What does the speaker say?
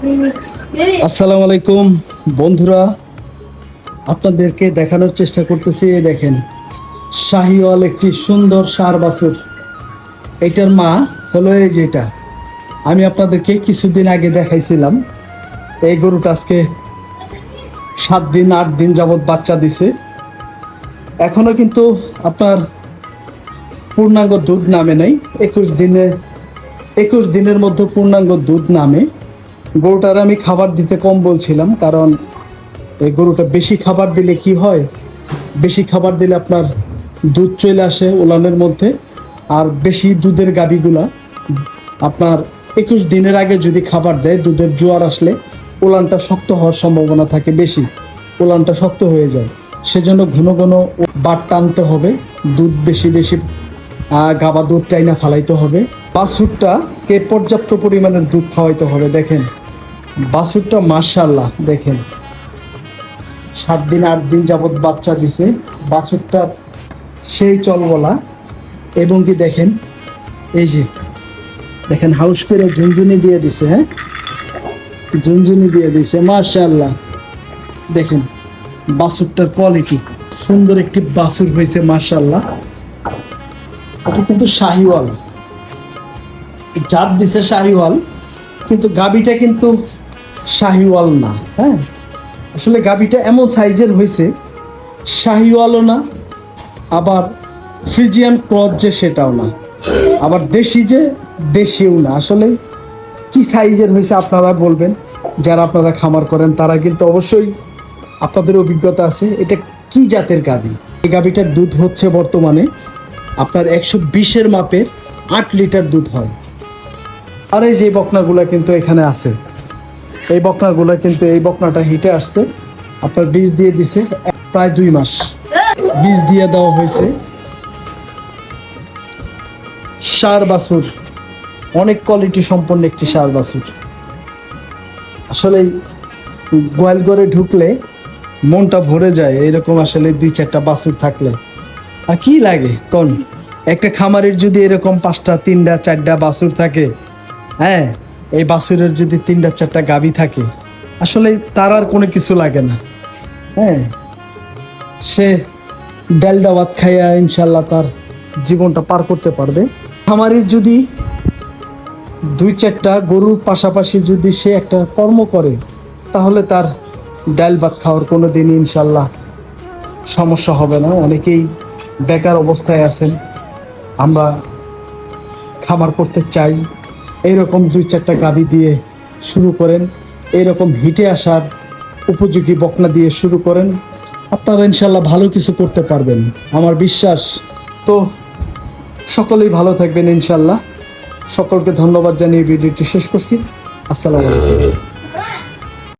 আসসালামু আলাইকুম, বন্ধুরা, আপনাদেরকে দেখানোর চেষ্টা করতেছি, এই দেখেন, শাহিওয়াল একটি সুন্দর সার বাছুর। এটার মা হলো এই যেটা আমি আপনাদেরকে কিছুদিন আগে দেখাইছিলাম, এই গরুটা আজকে সাত দিন, আট দিন যাবৎ বাচ্চা দিছে। এখনও কিন্তু আপনার পূর্ণাঙ্গ দুধ নামে নাই, একুশ দিনে, একুশ দিনের মধ্যে পূর্ণাঙ্গ দুধ নামে। গরুটার আমি খাবার দিতে কম বলছিলাম, কারণ এই গরুটা বেশি খাবার দিলে কি হয়? বেশি খাবার দিলে আপনার দুধ চলে আসে ওলানের মধ্যে, আর বেশি দুধের গাবিগুলা আপনার একুশ দিনের আগে যদি খাবার দেয়, দুধের জোয়ার আসলে ওলানটা শক্ত হওয়ার সম্ভাবনা থাকে বেশি ওলানটা শক্ত হয়ে যায়। সেজন্য ঘন ঘন বাট টানতে হবে, দুধ বেশি বেশি গাবা দুধ টাইনা ফালাইতে হবে। বাছুরটা কে পর্যাপ্ত পরিমাণের দুধ খাওয়াইতে হবে, দেখেন। বাছুরটা মার্শাল্লাহ দেখেন। সাত দিন, আট দিন যাবত বাচ্চা দিছে। বাছুরটা সেই চলবলা এবং কি দেখেন, এই যে, দেখেন হাউস করে ঝুনঝুনি দিয়ে দিছে হ্যাঁ? ঝুনঝুনি দিয়ে দিছে মার্শাল্লাহ দেখেন, বাছুরটার কোয়ালিটি সুন্দর একটি বাছুর হয়েছে মার্শাল্লাহ এটা কিন্তু শাহিওয়াল। জাত দিছে শাহিওয়াল, কিন্তু গাবিটা কিন্তু শাহিওয়াল না হ্যাঁ? আসলে গাবিটা এমন সাইজের হয়েছে, শাহিওয়ালও না, আবার ফ্রিজিয়ান ক্রস যে সেটাও না। আবার দেশি যে, দেশিও না। আসলে কি সাইজের হয়েছে আপনারা বলবেন? যারা আপনারা খামার করেন, তারা কিন্তু অবশ্যই আপনাদের অভিজ্ঞতা আছে, এটা কি জাতের গাবি এই গাবিটার দুধ হচ্ছে বর্তমানে আপনার একশো বিশের মাপের আট লিটার দুধ হয়। আর এই যে বকনাগুলো কিন্তু এখানে আছে। এই বকনাগুলো কিন্তু এই বকনাটা হিটে আসছে। আপনার বীজ দিয়ে দিছে প্রায় দুই মাস। বীজ দিয়ে দেওয়া হয়েছে। সার বাছুর, অনেক কোয়ালিটি সম্পন্ন একটি সার বাছুর। আসলে গোয়াল ঘরে ঢুকলে মনটা ভরে যায়, এরকম আসলে দুই চারটা বাছুর থাকলে। আর কি লাগে? কোন? একটা খামারের যদি এরকম পাঁচটা, তিনটা, চারটা বাছুর থাকে হ্যাঁ এই বাছুরের যদি তিনটা চারটা গাবি থাকে, আসলে তার আর কোনো কিছু লাগে না। হ্যাঁ সে ডাল দাওয়াত খাইয়া ইনশাল্লাহ তার জীবনটা পার করতে পারবে। খামারের যদি দুই চারটা গরুর পাশাপাশি যদি সে একটা কর্ম করে, তাহলে তার ডাল ভাত খাওয়ার কোনো দিন ইনশাল্লাহ সমস্যা হবে না। অনেকেই বেকার অবস্থায় আছেন। আমরা খামার করতে চাই। এইরকম দুই চারটা গাভি দিয়ে শুরু করেন। এরকম হিটে আসার উপযোগী বকনা দিয়ে শুরু করেন। আপনারা ইনশাল্লাহ ভালো কিছু করতে পারবেন। আমার বিশ্বাস তো সকলেই ভালো থাকবেন ইনশাল্লাহ সকলকে ধন্যবাদ জানিয়ে ভিডিওটি শেষ করছি। আসসালামু আলাইকুম।